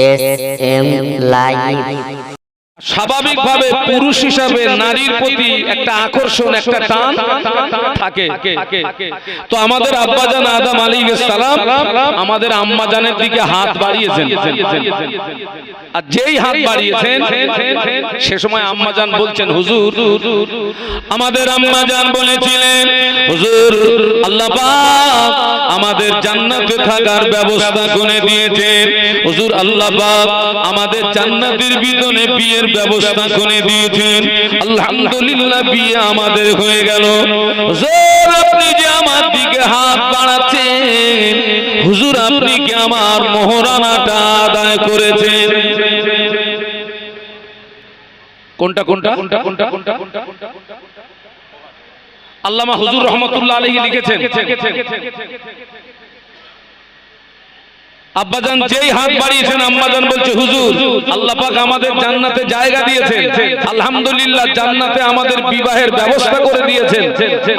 S M live স্বাভাবিকভাবে পুরুষ হিসাবে নারীর প্রতি একটা আকর্ষণ, একটা টান থাকে। তো আমাদের আব্বাজান আদম আলী সালাম আমাদের আম্মাজানের দিকে হাত বাড়িয়েছেন। আর যেই হাত বাড়িয়েছেন, সে সময় আম্মাজান বলছেন, হুজুর, আমাদের আম্মাজান বলেছিলেন, হুজুর, আল্লাহ আমাদের জান্নাতে থাকার ব্যবস্থা করে দিয়েছেন। হুজুর, আল্লাহ আমাদের জান্নাতের ভিতরে বিয়ের ব্যবস্থা করে দিয়েছেন। আলহামদুলিল্লাহ বিয়ে আমাদের হয়ে গেল। আপনি যে আমার দিকে হাত বাড়াচ্ছেন হুজুর আপনি কি আমার মোহরানাটা আদায় করেছেন? কোনটা কোনটা কোনটা কোনটা কোনটা কোনটা? আল্লামা হুজুর রহমতুল্লাহ আলাইহি লিখেছেন। আব্বাজান যেই হাত বাড়িয়েছেন আম্মাজান বলছে হুজুর আল্লাহ পাক আমাদের জান্নাতে জায়গা দিয়েছেন। আলহামদুলিল্লাহ জান্নাতে আমাদের বিবাহের ব্যবস্থা করে দিয়েছেন।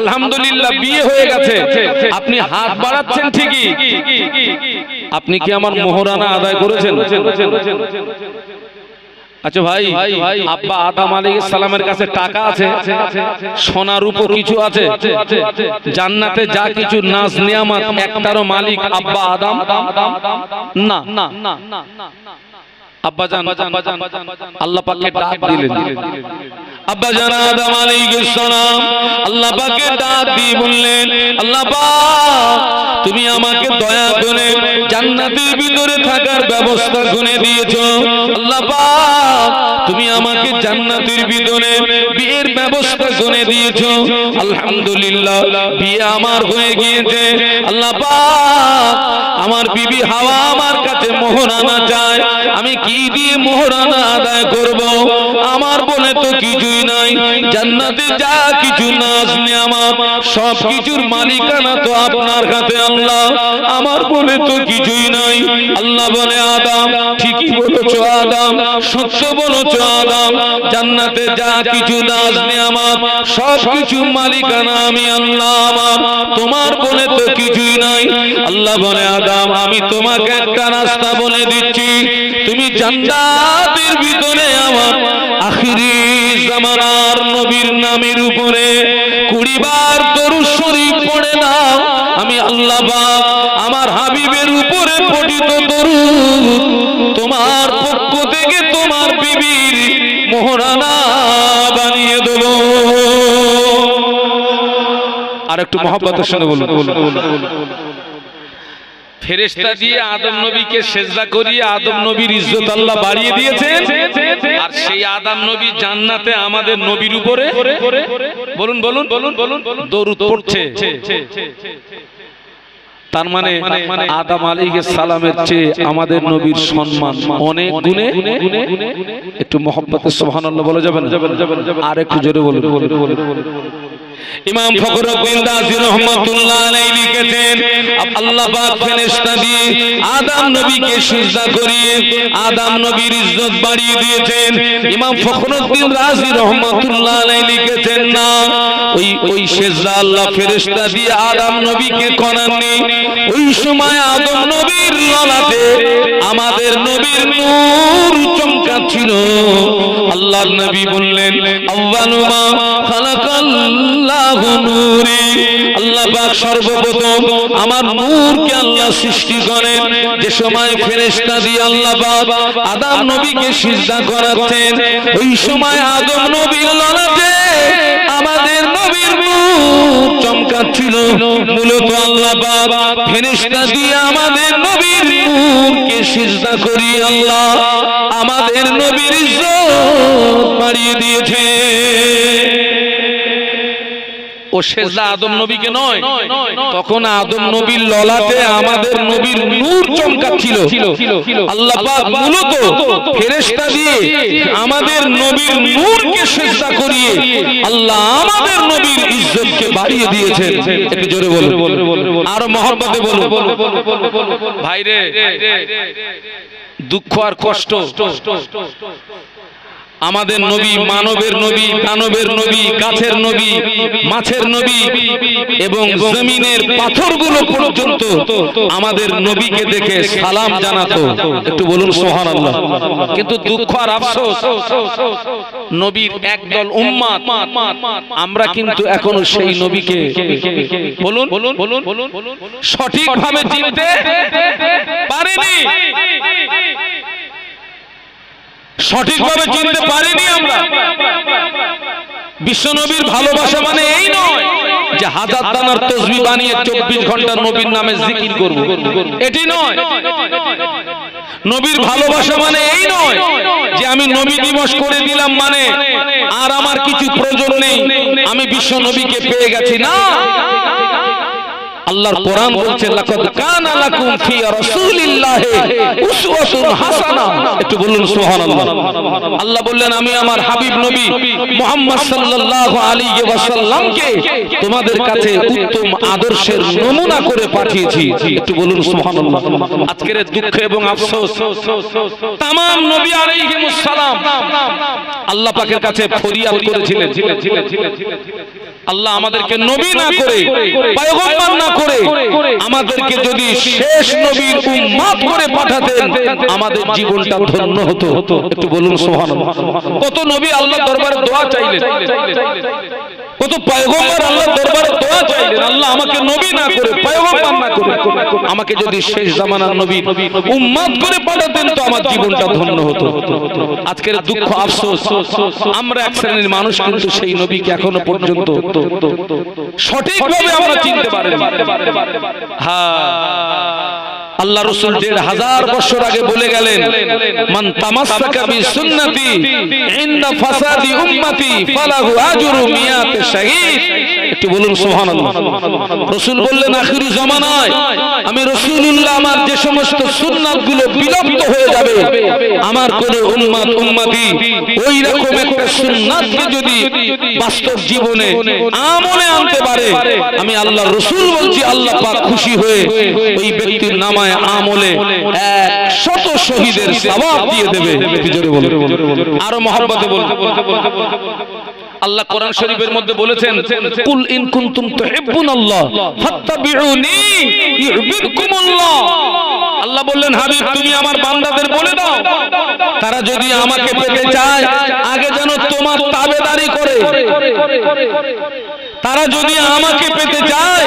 আলহামদুলিল্লাহ বিয়ে হয়ে গেছে। আপনি হাত বাড়াচ্ছেন ঠিকই। আপনি কি আমার মোহরানা আদায় করেছেন? আচ্ছা ভাই আব্বা আদাম আলী সালামের কাছে টাকা আছে সোনার উপর কিছু আছে জান্নাতে যা কিছু নাজ নিয়ামত একটারও মালিক আব্বা আদাম? না। আব্বা জান আল্লাহ পাককে ডাক দিলেন। আব্বা জান আদম আলাইহিস সালাম। আল্লাহ পাককে ডাক দিয়ে বললেন, আল্লাহ পাক তুমি আমাকে দয়া করে জান্নাতের ভিতরে থাকার ব্যবস্থা করে দিয়েছ। আল্লাহ পাক তুমি আমাকে জান্নাতের ভিতরে বিয়ের ব্যবস্থা করে দিয়েছ। আলহামদুলিল্লাহ, বিয়ে আমার হয়ে গিয়েছে। আল্লাহ পাক আমার বিবি হাওয়া মোহরানা চায় আমি কি দিয়ে মোহরানা আদায় করব? আমার বলে তো কিছুই নাই। জান্নাতে যা কিছু নাজ আমার সব কিছুর মালিকানা তো আপনার কাছে আল্লাহ। আমার বলে তো কিছুই নাই। আল্লাহ বলে, আদাম, ঠিকই বলেছ, আদাম, সত্য বলেছ, আদাম। জান্নাতে যা কিছু নাজ আমার সব কিছু মালিকানা আমি আল্লাহ আমার। তোমার বলে তো কিছুই নাই। আল্লাহ বলে, আদাম, আমি তোমাকে একটা রাস্তা বলে দিচ্ছি, তুমি জান্নাতের ভিতরে আমার আখিরি জামানার নবীর নামের উপরে কুড়ি বার দরুদ শরীফ পড়ে দাও আমি আল্লাহ আমার হাবিবের উপরে পঠিত দরুদ তোমার পক্ষ থেকে তোমার বিবির মোহরানা বানিয়ে দেব। আর একটু মহব্বতের সঙ্গে বলুন। ফেরেশতা দিয়ে আদম নবীকে সেজদা করিয়ে আদম নবীর ইজ্জত আল্লাহ বাড়িয়ে দিয়েছেন? আর সেই আদম নবী জান্নাতে আমাদের নবীর উপরে? বলুন বলুন বলুন বলুন দরুদ পড়ছে। তার মানে আদম আলীকে সালামের চেয়ে আমাদের নবীর সম্মান অনেক গুণে একটু মোহাম্মতের সুবহানাল্লাহ বলা যাবে আর একটু জোরে বলুন। ইমাম লিখেছেন আল্লাহ দিয়ে আদম নবীকে করিয়ে নবীর ইজ্জত বাড়িয়ে দিয়েছেন। ইমাম রাজি লিখেছেন, না, ওই ওই আল্লাহ ফেরেশতা দিয়ে আদম নবীকে করাননি ওই সময় আদম নবীর আমাদের নবীর নূর চমকাচ্ছিল। আল্লাহর নবী বললেন খালাকাল্লাহু নূরি। আল্লাহ পাক সর্বপ্রথম আমার নূরকে আল্লাহ সৃষ্টি করেন। যে সময় ফেরেশতা দিয়ে আল্লাহ পাক আদম নবীকে সিজদা করাতেন ওই সময় আদম নবী ললাটে চমকাচ্ছিল মূলত আল্লাহ ফেরেশতা দিয়ে আমাদের নবীর মুখকে সিজদা করি আল্লাহ আমাদের নবীর ইজ্জত বাড়িয়ে দিয়েছে। ও সেজদা আদম নবীকে নয় তখন আদম নবীর ললাটে আমাদের নবীর নূর চমকাচ্ছিল। আল্লাহ পাক মূলত ফেরেশতা দিয়ে আমাদের নবীর নূরকে সেজদা করিয়ে আল্লাহ আমাদের নবীর ইজ্জতকে বাড়িয়ে দিয়েছেন। একটু জোরে বলুন। আর মহব্বতে বলুন। ভাইরে দুঃখ আর কষ্ট। আমাদের নবী মানবের নবী দানবের নবী গাছের নবী মাছের নবী এবং জমিনের পাথরগুলো পর্যন্ত আমাদের নবীকে দেখে সালাম জানাতো। একটু বলুন সোহান আল্লাহ কিন্তু দুঃখ আর আফসোস নবীর একদল উম্মাত আমরা কিন্তু এখনও সেই নবীকে বলুন বলুন বলুন বলুন। সঠিকভাবে চিনতে পারেনি। সঠিকভাবে চিনতে পারিনি আমরা। বিশ্বনবীর ভালোবাসা মানে এই নয় যে হাজার দানার তসবি বানিয়ে চব্বিশ ঘণ্টা নবীর নামে জিকির করব। এটি নয়। নবীর ভালোবাসা মানে এই নয় যে আমি নবী দিবস করে দিলাম মানে আর আমার কিছু প্রয়োজন নেই আমি বিশ্ব নবীকে পেয়ে গেছি। না। আল্লাহর কোরআন বলছে, লাকাদ কানা লাকুম ফি রাসূলিল্লাহি উসওয়াতুন হাসানা। একটু বলুন, সুবহানাল্লাহ। আল্লাহ বললেন, আমি আমার হাবিব নবী মুহাম্মদ সাল্লাল্লাহু আলাইহি ওয়াসাল্লামকে তোমাদের কাছে উত্তম আদর্শের নমুনা করে পাঠিয়েছি। একটু বলুন, সুবহানাল্লাহ। আজকের দুঃখ এবং আফসোস, তামাম নবী আলাইহিমুস সালাম আল্লাহ পাকের কাছে ফরিয়াদ করেছিলেন। আল্লাহ আমাদেরকে নবী না করে পয়গম্বর না করে আমাদেরকে যদি শেষ নবীর উম্মত করে পাঠাতেন আমাদের জীবনটা ধন্য হতো। একটু বলুন সুবহানাল্লাহ। কত নবী আল্লাহ দরবারে দোয়া চাইলেন? কত পয়গম্বর আল্লাহ দরবারে দোয়া চাইলেন? আল্লাহ আমাকে নবী না করে পয়গম্বর না করে। আমাকে যদি শেষ জামানার নবী উম্মত করে পাঠাতেন তো আমার জীবনটা ধন্য হতো। আজকের দুঃখ আফসোস। আমরা এক শ্রেণির মানুষ কিন্তু সেই নবীকে এখনও পর্যন্ত সঠিকভাবে পারি আল্লাহ রসুল দেড় হাজার বছর আগে বলে গেলেন, মান তামাসসাকা বি সুন্নতি উম্মতি ফালাহু আজরু মিয়াতে শাহীদ। একটু বলুন, সুবহানাল্লাহ। রাসূল বললেন, আখিরি জামানায় আমি রাসূলুল্লাহ, আমার যে সমস্ত সুন্নাতগুলো বিলুপ্ত হয়ে যাবে, আমার কোন উম্মত, উম্মতি ওই রকম একটা সুন্নাতকে যদি বাস্তব জীবনে আমলে আনতে পারে, আমি আল্লাহ রসুল বলছি, আল্লাহ পাক খুশি হয়ে ওই ব্যক্তির নামায় আমলে এক শত শহীদের সওয়াব দিয়ে দেবে। আরও মহব্বতে বলতে বলতে বলতে বলতে আল্লাহ কোরআন শরীফের মধ্যে বলেছেন, কুল ইন কুনতুম তুহিব্বুনাল্লাহ, ফাত্তাবিউনি ইউহিব্বুকুমুল্লাহ। আল্লাহ বললেন, হাবিব, তুমি আমার বান্দাদের বলে দাও। তারা যদি আমাকে পেতে চায়, আগে যেন তোমার তাবেদারি করে। তারা যদি আমাকে পেতে চায়,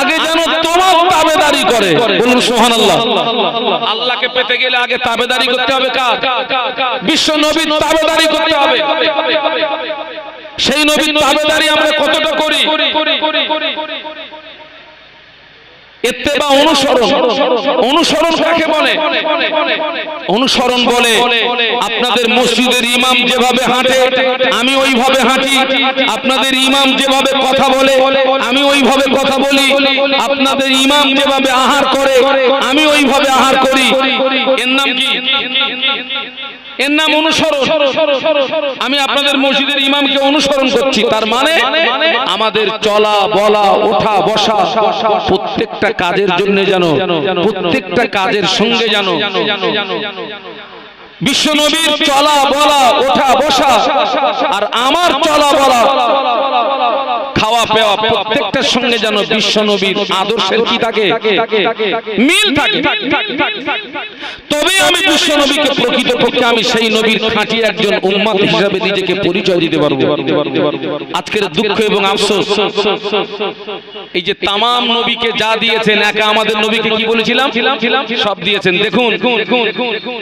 আগে যেন তোমার তাবেদারি করে। বলুন, সুবহানাল্লাহ। আল্লাহকে পেতে গেলে আগে তাবেদারি করতে হবে কার? বিশ্ব নবীর তাবেদারি করতে হবে। সেই নবীর তাবেদারি আমরা কতটা করি? ইত্তেবা অনুসরণ। অনুসরণ কাকে বলে? অনুসরণ বলে আপনাদের মসজিদের ইমাম যেভাবে হাঁটে আমি ওইভাবে হাঁটি আপনাদের ইমাম যেভাবে কথা বলে আমি ওইভাবে কথা বলি আপনাদের ইমাম যেভাবে আহার করে আমি ওইভাবে আহার করি। এর নাম অনুসরণ। আমি আপনাদের মসজিদের ইমামকে অনুসরণ করছি। তার মানে আমাদের চলা, বলা, ওঠা, বসা, প্রত্যেকটা কাজের জন্য যেন, প্রত্যেকটা কাজের সঙ্গে যেন বিশ্বনবীর চলা, বলা, ওঠা, বসা আর আমার চলা, বলা, খাওয়া, পেওয়া প্রত্যেকটার সঙ্গে যেন বিশ্বনবীর আদর্শের কি থাকে? মিল থাকে। তবে আমি বিশ্বনবীকে প্রকৃতপক্ষে আমি সেই নবীর খাঁটি একজন উম্মাদ হিসাবে নিজেকে পরিচয় দিতে পারব। আজকের দুঃখ এবং আফসোস, এই যে তামাম নবীকে যা দিয়েছেন, একা আমাদের নবীকে কি বলেছিলাম? সব দিয়েছেন। দেখুন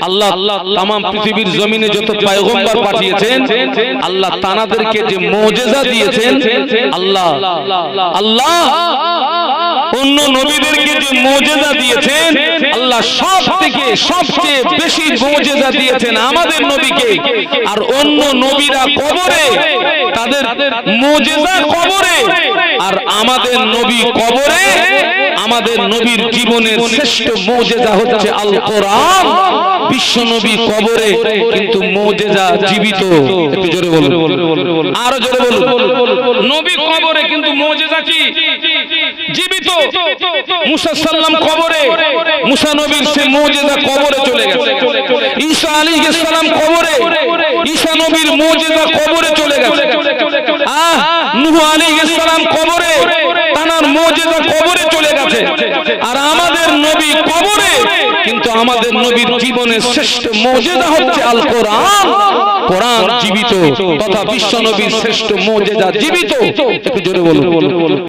আল্লাহ আল্লাহ তামাম পৃথিবীর জমিনে যত পয়গম্বর পাঠিয়েছেন, আল্লাহ তানাদেরকে যে মোজেজা দিয়েছেন, আল্লাহ আল্লাহ অন্য নবীদেরকে যে মোজেজা দিয়েছেন আল্লাহ সব থেকে সবচেয়ে বেশি মোজেজা দিয়েছেন আমাদের নবীকে। আর অন্য নবীরা কবরে তাদের মোজেজা কবরে আর আমাদের নবী কবরে আমাদের নবীর জীবনের শ্রেষ্ঠ মোজেজা হচ্ছে আল কোরআন বিশ্ব নবী কবরে কিন্তু মোজেজা জীবিত। একটু জোরে বলুন। আরও জোরে বলুন। নবী কবরে কিন্তু মোজেজা কি? জীবিত। মুসা সাল্লাম কবরে। মুসা নবীর সে মৌজেদা কবরে চলে গেছে। ঈসা আলী সালাম কবরে। ঈসা নবীর মৌজেদা কবরে চলে গেছে। আহ নুহ আলী সালাম কবরে। তানার মৌজেদা কবরে চলে গেছে। আর আমাদের নবী কবরে। কিন্তু আমাদের নবীর জীবনের শ্রেষ্ঠ মৌজেদা হচ্ছে আল কোরআন। কোরআন জীবিত তথা বিশ্ব নবীর শ্রেষ্ঠ মৌজেদা জীবিত। একটু জোরে বলুন।